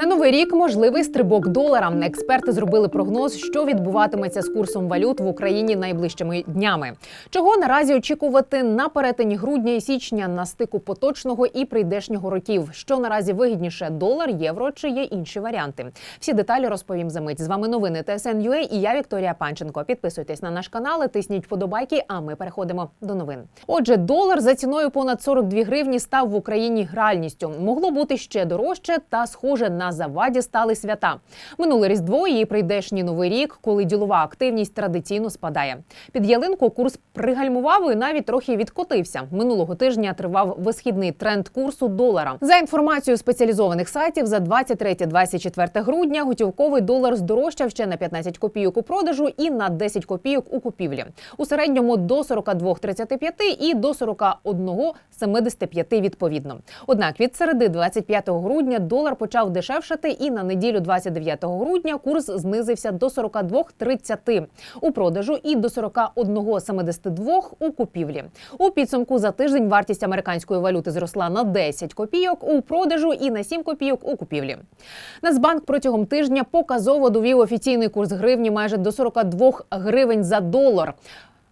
На новий рік можливий стрибок долара. Експерти зробили прогноз, що відбуватиметься з курсом валют в Україні найближчими днями. Чого наразі очікувати на перетині грудня і січня на стику поточного і прийдешнього років? Що наразі вигідніше долар, євро чи є інші варіанти? Всі деталі розповім за мить. З вами новини ТСН.UA і я Вікторія Панченко. Підписуйтесь на наш канал, тисніть вподобайки. А ми переходимо до новин. Отже, долар за ціною понад 42 гривні став в Україні реальністю. Могло бути ще дорожче, та схоже на заваді стали свята. Минуле різдво і прийдешній новий рік, коли ділова активність традиційно спадає. Під ялинку курс пригальмував і навіть трохи відкотився. Минулого тижня тривав висхідний тренд курсу долара. За інформацією спеціалізованих сайтів, за 23-24 грудня готівковий долар здорожчав ще на 15 копійок у продажу і на 10 копійок у купівлі. У середньому до 42,35 і до 41,75 відповідно. Однак від середи 25 грудня долар почав дешевшати, і на неділю 29 грудня курс знизився до 42,30 у продажу і до 41,72 у купівлі. У підсумку за тиждень вартість американської валюти зросла на 10 копійок у продажу і на 7 копійок у купівлі. Нацбанк протягом тижня показово довів офіційний курс гривні майже до 42 гривень за долар.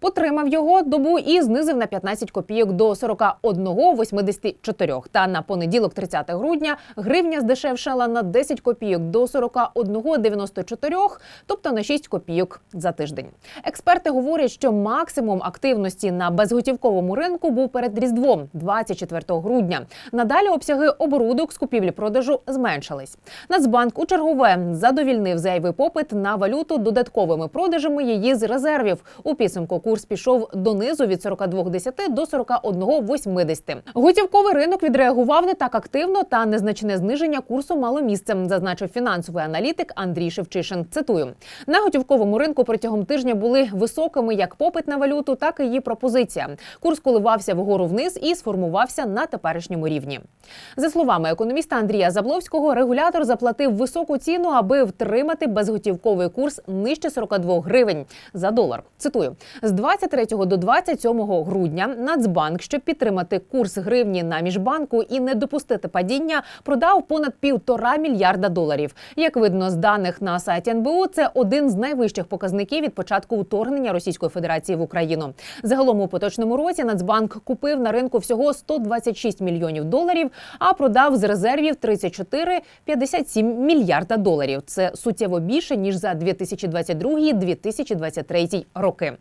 Потримав його добу і знизив на 15 копійок до 41,84. Та на понеділок, 30 грудня, гривня здешевшала на 10 копійок до 41,94, тобто на 6 копійок за тиждень. Експерти говорять, що максимум активності на безготівковому ринку був перед різдвом, 24 грудня. Надалі обсяги оборудок з купівлі-продажу зменшились. Нацбанк у чергове задовільнив зайвий попит на валюту додатковими продажами її з резервів. У підсумку курс пішов донизу від 42,10 до 41,80. Готівковий ринок відреагував не так активно, та незначне зниження курсу мало місце, зазначив фінансовий аналітик Андрій Шевчишин. Цитую на готівковому ринку протягом тижня були високими як попит на валюту, так і її пропозиція. Курс коливався вгору вниз і сформувався на теперішньому рівні. За словами економіста Андрія Забловського, регулятор заплатив високу ціну, аби втримати безготівковий курс нижче 42 гривень за долар. Цитую з 23 до 27 грудня Нацбанк, щоб підтримати курс гривні на міжбанку і не допустити падіння, продав понад півтора мільярда доларів. Як видно з даних на сайті НБУ, це один з найвищих показників від початку вторгнення Російської Федерації в Україну. Загалом у поточному році Нацбанк купив на ринку всього 126 мільйонів доларів, а продав з резервів 34,57 мільярда доларів. Це суттєво більше ніж за 2022-2023 роки.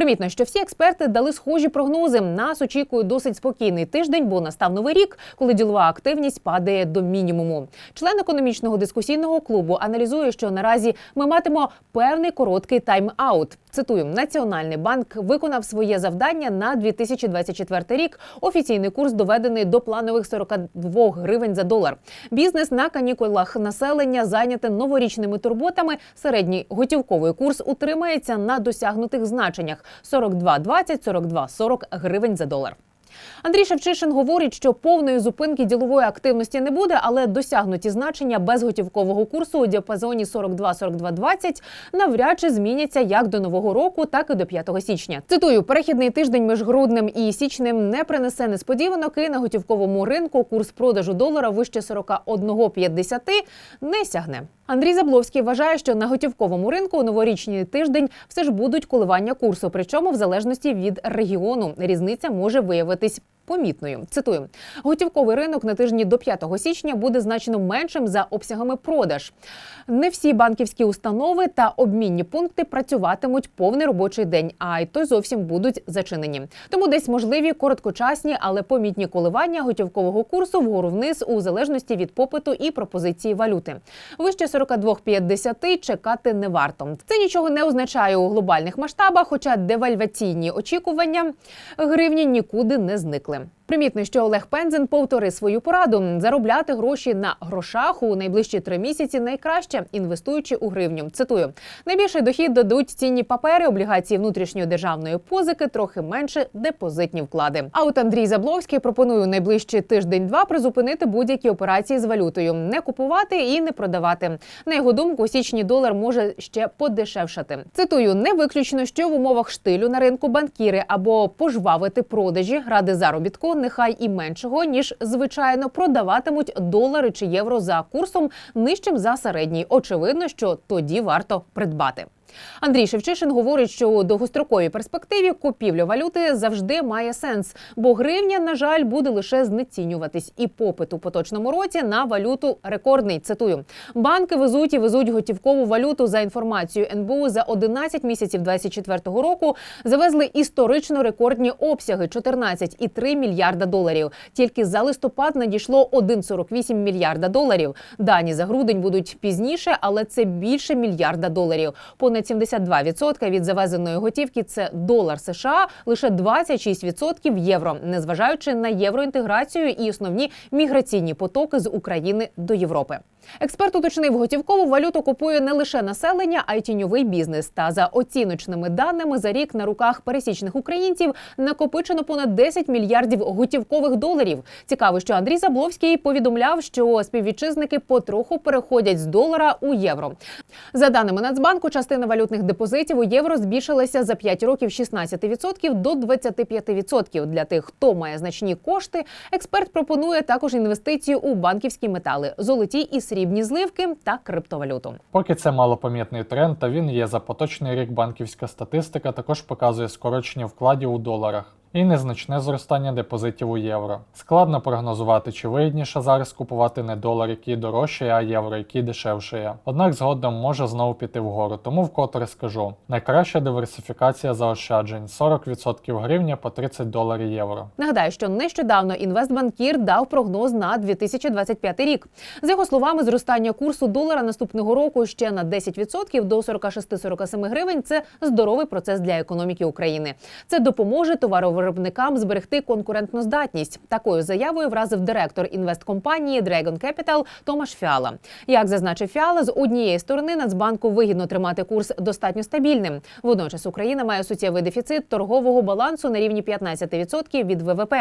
Примітно, що всі експерти дали схожі прогнози. Нас очікує досить спокійний тиждень, бо настав новий рік, коли ділова активність падає до мінімуму. Член економічного дискусійного клубу аналізує, що наразі ми матимо певний короткий тайм-аут. Цитую, Національний банк виконав своє завдання на 2024 рік. Офіційний курс доведений до планових 42 гривень за долар. Бізнес на канікулах населення зайняте новорічними турботами. Середній готівковий курс утримається на досягнутих значеннях 42,20-42,40 гривень за долар. Андрій Шевчишин говорить, що повної зупинки ділової активності не буде, але досягнуті значення безготівкового курсу у діапазоні 42-42-20 навряд чи зміняться як до нового року, так і до 5 січня. Цитую, перехідний тиждень між груднем і січнем не принесе несподіванок і на готівковому ринку курс продажу долара вище 41,50 не сягне. Андрій Забловський вважає, що на готівковому ринку у новорічний тиждень все ж будуть коливання курсу, причому в залежності від регіону різниця може виявитись. Помітною цитую, готівковий ринок на тижні до 5 січня буде значно меншим за обсягами продаж. Не всі банківські установи та обмінні пункти працюватимуть повний робочий день, а й то зовсім будуть зачинені. Тому десь можливі короткочасні, але помітні коливання готівкового курсу вгору вниз у залежності від попиту і пропозиції валюти. Вище 42,50 чекати не варто. Це нічого не означає у глобальних масштабах, хоча девальваційні очікування гривні нікуди не зникли. them. Примітно, що Олег Пензен повтори свою пораду заробляти гроші на грошах у найближчі три місяці найкраще інвестуючи у гривню. Цитую: найбільший дохід дадуть цінні папери, облігації внутрішньої державної позики, трохи менше депозитні вклади. А от Андрій Забловський пропонує найближчі тиждень-два призупинити будь-які операції з валютою, не купувати і не продавати. На його думку, січні долар може ще подешевшати. Цитую: не виключно, що в умовах штилю на ринку банкіри або пожвавити продажі ради заробітку нехай і меншого ніж звичайно продаватимуть долари чи євро за курсом нижчим за середній. Очевидно, що тоді варто придбати. Андрій Шевчишин говорить, що у довгостроковій перспективі купівля валюти завжди має сенс, бо гривня, на жаль, буде лише знецінюватись, і попит у поточному році на валюту рекордний. Цитую: банки везуть і везуть готівкову валюту за інформацією НБУ за 11 місяців 2024 року. Завезли історично рекордні обсяги 14,3 мільярда доларів. Тільки за листопад надійшло 1,48 мільярда доларів. Дані за грудень будуть пізніше, але це більше мільярда доларів. Понад 72% від завезеної готівки це долар США, лише 26% євро, незважаючи на євроінтеграцію і основні міграційні потоки з України до Європи. Експерт уточнив, готівкову валюту купує не лише населення, а й тіньовий бізнес. Та за оціночними даними за рік на руках пересічних українців накопичено понад 10 мільярдів готівкових доларів. Цікаво, що Андрій Забловський повідомляв, що співвітчизники потроху переходять з долара у євро. За даними Нацбанку, частина валютних депозитів у євро збільшилася за 5 років з 16% до 25%. Для тих, хто має значні кошти, експерт пропонує також інвестицію у банківські метали, золоті і срібні зливки та криптовалюту. Поки це малопомітний тренд, та він є за поточний рік банківська статистика також показує скорочення вкладів у доларах і незначне зростання депозитів у євро. Складно прогнозувати, чи вигідніше зараз купувати не долар, який дорожчає, а євро, який дешевшає. Однак згодом може знову піти вгору, тому вкотре скажу: найкраща диверсифікація заощаджень 40% гривня по 30 доларів євро. Нагадаю, що нещодавно інвестбанкір дав прогноз на 2025 рік. За його словами, зростання курсу долара наступного року ще на 10% до 46-47 гривень. Це здоровий процес для економіки України. Це допоможе товаровиробникам зберегти конкурентну здатність. Такою заявою вразив директор інвесткомпанії Dragon Capital Томаш Фіала. Як зазначив Фіала, з однієї сторони Нацбанку вигідно тримати курс достатньо стабільним. Водночас Україна має суттєвий дефіцит торгового балансу на рівні 15% від ВВП,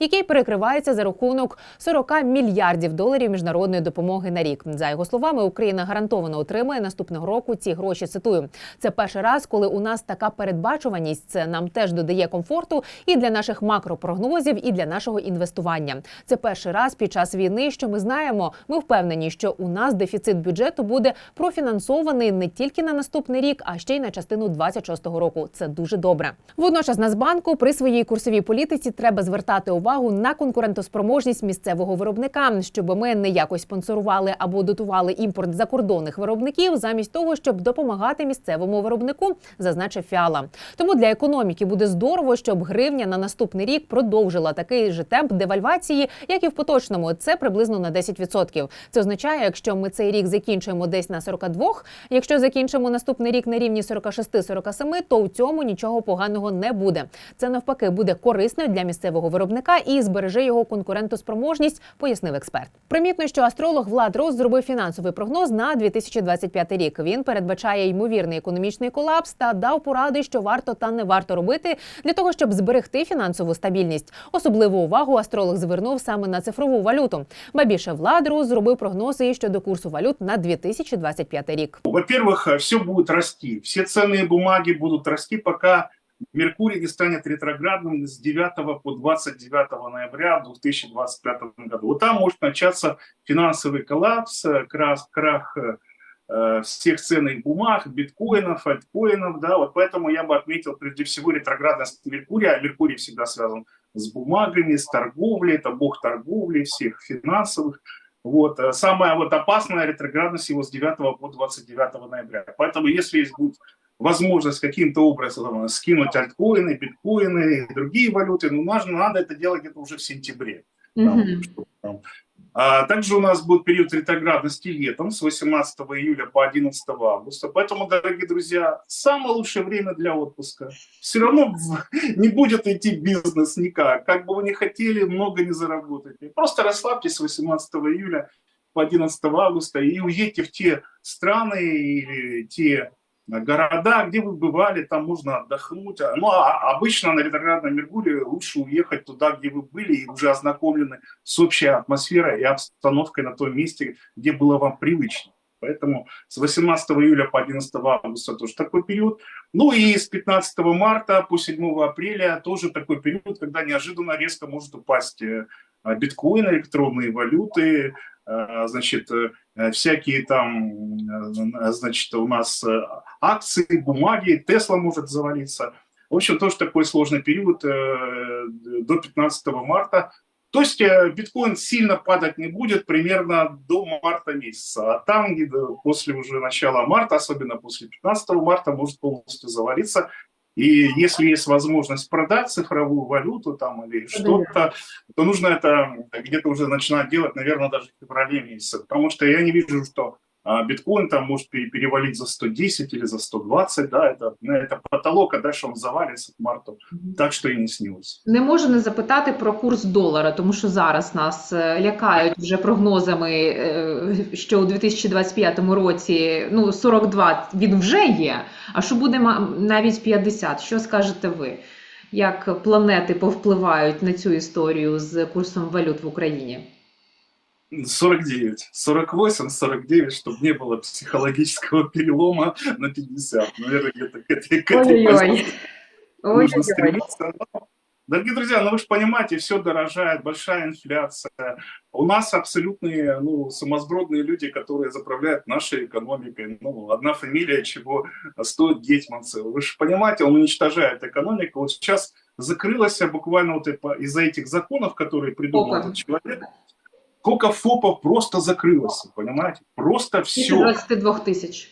який перекривається за рахунок 40 мільярдів доларів міжнародної допомоги на рік. За його словами, Україна гарантовано отримає наступного року ці гроші. Цитую, це перший раз, коли у нас така передбачуваність. Це нам теж додає комфорту і для наших макропрогнозів, і для нашого інвестування. Це перший раз під час війни, що ми знаємо. Ми впевнені, що у нас дефіцит бюджету буде профінансований не тільки на наступний рік, а ще й на частину 26-го року. Це дуже добре. Водночас Нацбанку при своїй курсовій політиці треба звертати увагу на конкурентоспроможність місцевого виробника, щоб ми не якось спонсорували або дотували імпорт закордонних виробників, замість того, щоб допомагати місцевому виробнику, зазначив Фіала. Тому для економіки буде здорово, щоб гривня на наступний рік продовжила такий же темп девальвації, як і в поточному. Це приблизно на 10%. Це означає, якщо ми цей рік закінчуємо десь на 42, якщо закінчимо наступний рік на рівні 46-47, то у цьому нічого поганого не буде. Це навпаки буде корисно для місцевого виробника і збереже його конкурентоспроможність, пояснив експерт. Примітно, що астролог Влад Рос зробив фінансовий прогноз на 2025 рік. Він передбачає ймовірний економічний колапс та дав поради, що варто та не варто робити для того, щоб зберегти фінансову стабільність. Особливу увагу астролог звернув саме на цифрову валюту. Ба більше Влад Рос зробив прогнози щодо курсу валют на 2025 рік. Во-первых, все будет расти. Все ценные бумаги будут расти, пока Меркурий не станет ретроградным с 9 по 29 ноября 2025 году. Вот там может начаться финансовый коллапс, крах, крах э, всех ценных бумаг, биткоинов, альткоинов. Да? Вот поэтому я бы отметил прежде всего ретроградность Меркурия. А Меркурий всегда связан с бумагами, с торговлей. Это бог торговли, всех финансовых. Вот. э, Самая вот опасная ретроградность его с 9 по 29 ноября. Поэтому если есть будет возможность каким-то образом скинуть альткоины, биткоины и другие валюты, ну, нужно, надо это делать где-то уже в сентябре. Там, чтобы там. А также у нас будет период ретроградности летом с 18 июля по 11 августа. Поэтому, дорогие друзья, самое лучшее время для отпуска. Все равно не будет идти бизнес никак. Как бы вы ни хотели, много не заработаете. Просто расслабьтесь с 18 июля по 11 августа и уедьте в те страны или те города, где вы бывали, там можно отдохнуть. А, Ну, а обычно на ретроградном Меркурии лучше уехать туда, где вы были и уже ознакомлены с общей атмосферой и обстановкой на том месте, где было вам привычно. Поэтому с 18 июля по 11 августа тоже такой период. Ну и с 15 марта по 7 апреля тоже такой период, когда неожиданно резко может упасть э, биткоин, электронные валюты, э, значит, э, всякие там, э, значит, у нас э, акции, бумаги, Тесла может завалиться. В общем, тоже такой сложный период э, до 15 марта. То есть э, биткоин сильно падать не будет примерно до марта месяца. А там после уже начала марта, особенно после 15 марта, может полностью завалиться. И если есть возможность продать цифровую валюту там или что-то, то нужно это где-то уже начинать делать, наверное, даже в феврале месяце. Потому что я не вижу, что биткоин там может пере- перевалить за 110 или за 120, да, это, ну, это потолок, а дальше он завалится к марту. Так что и не снилось. Не можу не запитати про курс долара, тому що зараз нас е, лякають вже прогнозами, е, що у 2025 році ну 42 він вже є. А що буде навіть 50? Що скажете ви? Як планети повпливають на цю історію з курсом валют в Україні? 49, 48, 49, чтобы не было психологического перелома на 50. Наверное, где-то к этой, к этой Ой-ой-ой. нужно Ой-ой-ой. стремиться. Но, Дорогие друзья, ну вы же понимаете, все дорожает, большая инфляция. У нас абсолютные, ну, сумасбродные люди, которые заправляют нашей экономикой. Ну, одна фамилия, чего стоит Гетманцев. Вы же понимаете, он уничтожает экономику. Вот сейчас закрылась буквально вот из-за этих законов, которые придумал Фопы. этот человек. Сколько ФОПов просто закрылось, понимаете? Просто все. 22 тисяч.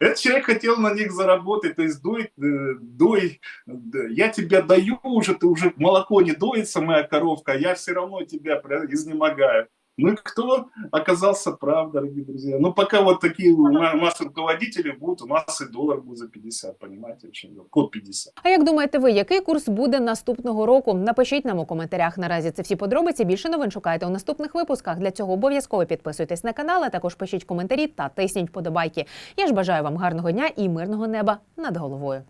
Этот человек хотел на них заработать, то есть дой, э, дой, д- я тебя даю уже, ты уже молоко не доится, моя коровка, я все равно тебя изнемогаю. Ну и кто оказался прав, дорогие друзья? Ну пока вот такие у на- у нас руководители будут, у нас и доллар будет за 50, понимаете, очень код 50. А як думаєте ви, який курс буде наступного року? Напишіть нам у коментарях. Наразі це всі подробиці. Більше новин шукайте у наступних випусках. Для цього обов'язково підписуйтесь на канал, а також пишіть коментарі та тисніть вподобайки. Я ж бажаю вам гарного дня і мирного неба над головою.